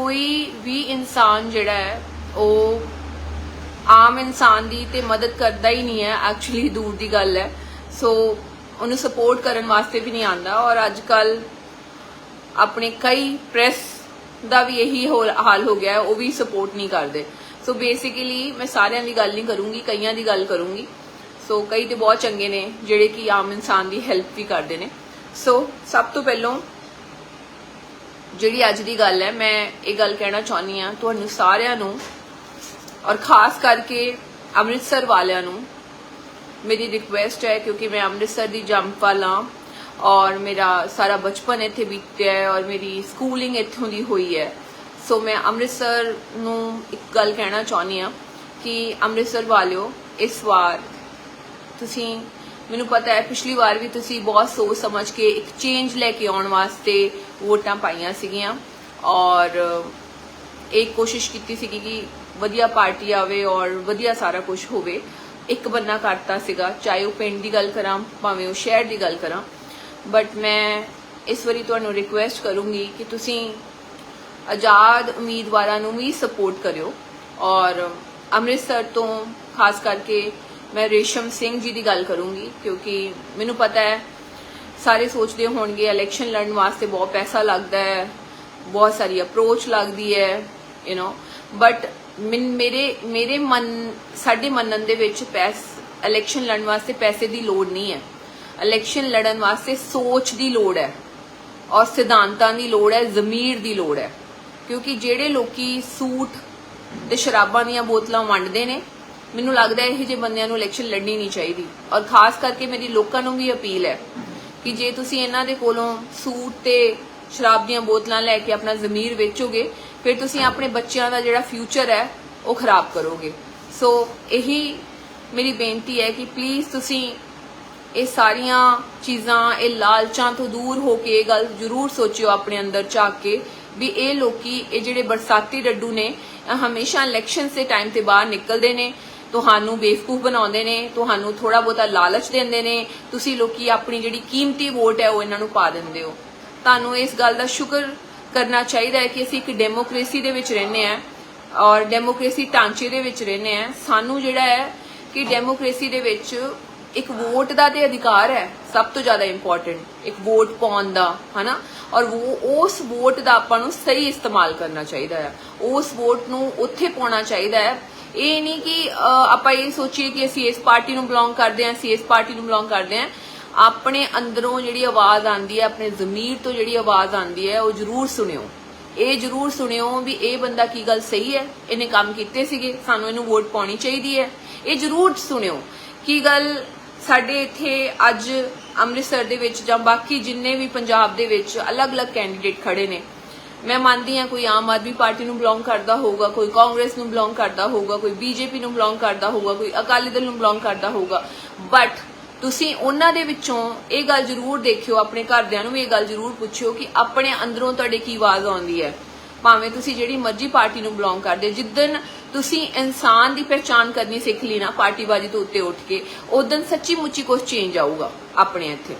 ਕੋਈ ਵੀ ਇਨਸਾਨ ਜਿਹੜਾ ਹੈ, ਉਹ ਆਮ ਇਨਸਾਨ ਦੀ ਤੇ ਮਦਦ ਕਰਦਾ ਹੀ ਨਹੀਂ ਹੈ ਐਕਚੁਅਲੀ ਦੂਰ ਦੀ ਗੱਲ ਹੈ। ਸੋ ਉਹਨੂੰ ਸਪੋਰਟ ਕਰਨ ਵਾਸਤੇ ਵੀ ਨਹੀਂ ਆਂਦਾ ਔਰ ਅੱਜ ਕੱਲ ਆਪਣੇ ਕਈ ਪ੍ਰੈਸ ਦਾ ਵੀ ਇਹੀ ਹਾਲ ਹੋ ਗਿਆ ਉਹ ਵੀ ਸਪੋਰਟ ਨਹੀਂ ਕਰਦੇ। ਸੋ ਬੇਸਿਕਲੀ ਮੈਂ ਸਾਰਿਆਂ ਦੀ ਗੱਲ ਨਹੀਂ ਕਰੂੰਗੀ, ਕਈਆਂ ਦੀ ਗੱਲ ਕਰੂੰਗੀ। ਸੋ ਕਈ ਤੇ ਬਹੁਤ ਚੰਗੇ ਨੇ, ਜਿਹੜੇ ਕਿ ਆਮ ਇਨਸਾਨ ਦੀ ਹੈਲਪ ਵੀ ਕਰਦੇ ਨੇ। ਸੋ ਸਭ ਤੋਂ ਪਹਿਲਾਂ ਜਿਹੜੀ ਅੱਜ ਦੀ ਗੱਲ ਹੈ, ਮੈਂ ਇਹ ਗੱਲ ਕਹਿਣਾ ਚਾਹੁੰਦੀ ਆ ਤੁਹਾਨੂੰ ਸਾਰਿਆਂ ਨੂੰ ਔਰ ਖਾਸ ਕਰਕੇ ਅੰਮ੍ਰਿਤਸਰ ਵਾਲਿਆਂ ਨੂੰ। ਮੇਰੀ ਰਿਕੁਐਸਟ ਹੈ ਕਿਉਂਕਿ ਮੈਂ ਅੰਮ੍ਰਿਤਸਰ ਦੀ ਜੰਪ ਵਾਲਾ ਔਰ ਮੇਰਾ ਸਾਰਾ ਬਚਪਨ ਇੱਥੇ ਬੀਤਿਆ ਹੈ ਔਰ ਮੇਰੀ ਸਕੂਲਿੰਗ ਇੱਥੋਂ ਦੀ ਹੋਈ ਹੈ। ਸੋ ਮੈਂ ਅੰਮ੍ਰਿਤਸਰ ਨੂੰ ਇੱਕ ਗੱਲ ਕਹਿਣਾ ਚਾਹੁੰਦੀ ਆ ਕਿ ਅੰਮ੍ਰਿਤਸਰ ਵਾਲਿਓ, ਇਸ ਵਾਰ ਤੁਸੀਂ ਮੈਨੂੰ ਪਤਾ ਹੈ, ਪਿਛਲੀ ਵਾਰ ਵੀ ਤੁਸੀਂ ਬਹੁਤ ਸੋਚ ਸਮਝ ਕੇ ਇੱਕ ਚੇਂਜ ਲੈ ਕੇ ਆਉਣ ਵਾਸਤੇ ਵੋਟਾਂ ਪਾਈਆਂ ਸੀਗੀਆਂ ਔਰ ਇੱਕ ਕੋਸ਼ਿਸ਼ ਕੀਤੀ ਸੀ ਕਿ ਵਧੀਆ ਪਾਰਟੀ ਆਵੇ ਔਰ ਵਧੀਆ ਸਾਰਾ ਕੁਝ ਹੋਵੇ। ਇੱਕ ਬੰਨਾ ਕਰਤਾ ਸੀਗਾ, ਚਾਹੇ ਉਹ ਪਿੰਡ ਦੀ ਗੱਲ ਕਰਾਂ, ਭਾਵੇਂ ਉਹ ਸ਼ਹਿਰ ਦੀ ਗੱਲ ਕਰਾਂ। ਬਟ ਮੈਂ ਇਸ ਵਾਰੀ ਤੁਹਾਨੂੰ ਰਿਕੁਐਸਟ ਕਰੂੰਗੀ ਕਿ ਤੁਸੀਂ ਆਜ਼ਾਦ ਉਮੀਦਵਾਰਾਂ ਨੂੰ ਵੀ ਸਪੋਰਟ ਕਰਿਓ ਔਰ ਅੰਮ੍ਰਿਤਸਰ ਤੋਂ, ਖਾਸ ਕਰਕੇ ਮੈਂ ਰੇਸ਼ਮ ਸਿੰਘ ਜੀ ਦੀ ਗੱਲ ਕਰੂੰਗੀ, ਕਿਉਂਕਿ ਮੈਨੂੰ ਪਤਾ ਹੈ, ਸਾਰੇ ਸੋਚਦੇ ਹੋਣਗੇ ਇਲੈਕਸ਼ਨ ਲੜਨ ਵਾਸਤੇ ਬਹੁਤ ਪੈਸਾ ਲੱਗਦਾ ਹੈ, ਬਹੁਤ ਸਾਰੀ ਅਪਰੋਚ ਲੱਗਦੀ ਹੈ ਯੂ نو ਬਟ ਮੇਰੇ ਮੇਰੇ ਮਨ, ਸਾਡੇ ਮੰਨਣ ਦੇ ਵਿੱਚ ਪੈਸ ਇਲੈਕਸ਼ਨ ਲੜਨ ਵਾਸਤੇ ਪੈਸੇ ਦੀ ਲੋੜ ਨਹੀਂ ਹੈ। ਇਲੈਕਸ਼ਨ ਲੜਨ ਵਾਸਤੇ ਸੋਚ ਦੀ ਲੋੜ ਹੈ ਔਰ ਸਿਧਾਂਤਾਂ ਦੀ ਲੋੜ ਹੈ, ਜ਼ਮੀਰ ਦੀ ਲੋੜ ਹੈ। ਕਿਉਂਕਿ ਜਿਹੜੇ ਲੋਕੀ ਸੂਟ ਤੇ ਸ਼ਰਾਬਾਂ ਦੀਆਂ ਬੋਤਲਾਂ ਵੰਡਦੇ ਨੇ ਮੈਨੂੰ ਲੱਗਦਾ ਇਹ ਜਿਹੇ ਬੰਦਿਆਂ ਨੂੰ ਇਲੈਕਸ਼ਨ ਲੜਨੀ ਨਹੀਂ ਚਾਹੀਦੀ। ਔਰ ਖਾਸ ਕਰਕੇ ਮੇਰੀ ਲੋਕਾਂ ਨੂੰ ਵੀ ਅਪੀਲ ਹੈ ਕਿ ਜੇ ਤੁਸੀਂ ਇਹਨਾਂ ਦੇ ਕੋਲੋਂ ਸੂਟ ਤੇ ਸ਼ਰਾਬ ਦੀਆਂ ਬੋਤਲਾਂ ਲੈ ਕੇ ਆਪਣਾ ਜ਼ਮੀਰ ਵੇਚੋਗੇ, ਫਿਰ ਤੁਸੀਂ ਆਪਣੇ ਬੱਚਿਆਂ ਦਾ ਜਿਹੜਾ ਫਿਊਚਰ ਹੈ, ਉਹ ਖਰਾਬ ਕਰੋਗੇ। ਸੋ ਇਹੀ ਮੇਰੀ ਬੇਨਤੀ ਹੈ ਕਿ ਪਲੀਜ਼ ਤੁਸੀਂ ਇਹ ਸਾਰੀਆਂ ਚੀਜ਼ਾਂ, ਇਹ ਲਾਲਚਾਂ ਤੋਂ ਦੂਰ ਹੋ ਕੇ ਇਹ ਗੱਲ ਜ਼ਰੂਰ ਸੋਚਿਓ ਆਪਣੇ ਅੰਦਰ ਝਾਕ ਕੇ ਵੀ ਇਹ ਲੋਕੀ, ਇਹ ਜਿਹੜੇ ਬਰਸਾਤੀ ਡੱਡੂ ਨੇ ਹਮੇਸ਼ਾ ਇਲੈਕਸ਼ਨ ਦੇ ਟਾਈਮ ਤੇ ਬਾਹਰ ਨਿਕਲਦੇ ਨੇ। ਤੁਹਾਨੂੰ ਬੇਵਕੂਫ ਬਣਾਉਂਦੇ ਨੇ, ਤੁਹਾਨੂੰ ਥੋੜਾ ਬਹੁਤਾ ਲਾਲਚ ਦਿੰਦੇ ਨੇ, ਤੁਸੀਂ ਲੋਕੀ ਆਪਣੀ ਜਿਹੜੀ ਕੀਮਤੀ ਵੋਟ ਹੈ ਉਹ ਇਹਨਾਂ ਨੂੰ ਪਾ ਦਿੰਦੇ ਹੋ। ਤੁਹਾਨੂੰ ਇਸ ਗੱਲ ਦਾ ਸ਼ੁਕਰ ਕਰਨਾ ਚਾਹੀਦਾ ਹੈ ਕਿ ਅਸੀਂ ਇੱਕ ਡੈਮੋਕ੍ਰੇਸੀ ਦੇ ਵਿੱਚ ਰਹਿੰਦੇ ਆ ਔਰ ਡੈਮੋਕ੍ਰੇਸੀ ਢਾਂਚੇ ਦੇ ਵਿੱਚ ਰਹਿੰਦੇ ਆ ਸਾਨੂੰ ਜਿਹੜਾ ਹੈ ਕਿ ਡੈਮੋਕ੍ਰੇਸੀ ਦੇ ਵਿੱਚ ਇੱਕ ਵੋਟ ਦਾ ਤੇ ਅਧਿਕਾਰ ਹੈ, ਸਭ ਤੋਂ ਜ਼ਿਆਦਾ ਇੰਪੋਰਟੈਂਟ ਇੱਕ ਵੋਟ ਪਾਉਣ ਦਾ, ਹਨਾ? ਔਰ ਉਹ ਉਸ ਵੋਟ ਦਾ ਆਪਾਂ ਨੂੰ ਸਹੀ ਇਸਤੇਮਾਲ ਕਰਨਾ ਚਾਹੀਦਾ ਹੈ। ਉਸ ਵੋਟ ਨੂੰ ਉੱਥੇ ਪਾਉਣਾ ਚਾਹੀਦਾ ਹੈ। ਇਹ ਨਹੀਂ ਕਿ ਆਪਾਂ ਇਹ ਸੋਚੀਏ ਕਿ ਅਸੀਂ ਇਸ ਪਾਰਟੀ ਨੂੰ ਬਿਲੋਂਗ ਕਰਦੇ ਹਾਂ, ਅਸੀਂ ਇਸ ਪਾਰਟੀ ਨੂੰ ਬਿਲੋਂਗ ਕਰਦੇ ਹਾਂ। ਆਪਣੇ ਅੰਦਰੋਂ ਜਿਹੜੀ ਆਵਾਜ਼ ਆਉਂਦੀ ਹੈ, ਆਪਣੇ ਜ਼ਮੀਰ ਤੋਂ ਜਿਹੜੀ ਆਵਾਜ਼ ਆਉਂਦੀ ਹੈ, ਉਹ ਜ਼ਰੂਰ ਸੁਣਿਓ। ਇਹ ਜ਼ਰੂਰ ਸੁਣਿਓ ਵੀ ਇਹ ਬੰਦਾ ਕੀ ਗੱਲ ਸਹੀ ਹੈ? ਇਹਨੇ ਕੰਮ ਕੀਤੇ ਸੀਗੇ, ਸਾਨੂੰ ਇਹਨੂੰ ਵੋਟ ਪਾਉਣੀ ਚਾਹੀਦੀ ਹੈ। ਇਹ ਜ਼ਰੂਰ ਸੁਣਿਓ। ਕੀ ਗੱਲ ਸਾਡੇ ਇੱਥੇ ਅੱਜ ਅੰਮ੍ਰਿਤਸਰ ਦੇ ਵਿੱਚ ਜਾਂ ਬਾਕੀ ਜਿੰਨੇ ਵੀ ਪੰਜਾਬ ਦੇ ਵਿੱਚ ਅਲੱਗ-ਅਲੱਗ ਕੈਂਡੀਡੇਟ ਖੜੇ ਨੇ। ਮੈਂ ਮੰਨਦੀ ਹਾਂ ਕੋਈ ਆਮ ਆਦਮੀ ਪਾਰਟੀ ਨੂੰ ਬਿਲੋਂਗ ਕਰਦਾ ਹੋਊਗਾ ਕੋਈ ਕਾਂਗਰਸ ਨੂੰ ਬਿਲੋਂਗ ਕਰਦਾ ਹੋਊਗਾ ਕੋਈ ਬੀਜੇਪੀ ਨੂੰ ਬਿਲੋਂਗ ਕਰਦਾ ਹੋਊਗਾ ਕੋਈ ਅਕਾਲੀ ਦਲ ਨੂੰ ਬਿਲੋਂਗ ਕਰਦਾ ਹੋਊਗਾ। ਬਟ ਤੁਸੀਂ ਉਹਨਾਂ ਦੇ ਵਿੱਚੋਂ ਇਹ ਗੱਲ ਜ਼ਰੂਰ ਦੇਖਿਓ ਆਪਣੇ ਘਰਦਿਆਂ ਨੂੰ ਵੀ ਇਹ ਗੱਲ ਜ਼ਰੂਰ ਪੁੱਛਿਓ ਕਿ ਆਪਣੇ ਅੰਦਰੋਂ ਤੁਹਾਡੇ ਕੀ ਆਵਾਜ਼ ਆਉਂਦੀ ਹੈ। ਭਾਵੇਂ ਤੁਸੀਂ ਜਿਹੜੀ ਮਰਜ਼ੀ ਪਾਰਟੀ ਨੂੰ ਬਿਲੋਂਗ ਕਰਦੇ ਹੋ, ਜਿੱਦਨ ਤੁਸੀਂ ਇਨਸਾਨ ਦੀ ਪਹਿਚਾਨ ਕਰਨੀ ਸਿੱਖ ਲਈ ਨਾ, ਪਾਰਟੀਬਾਜ਼ੀ ਤੋਂ ਉੱਤੇ ਉੱਠ ਕੇ, ਉਦੋਂ ਸੱਚੀ ਮੁੱਚੀ ਕੁਝ ਚੇਂਜ ਆਊਗਾ ਆਪਣੇ ਇੱਥੇ।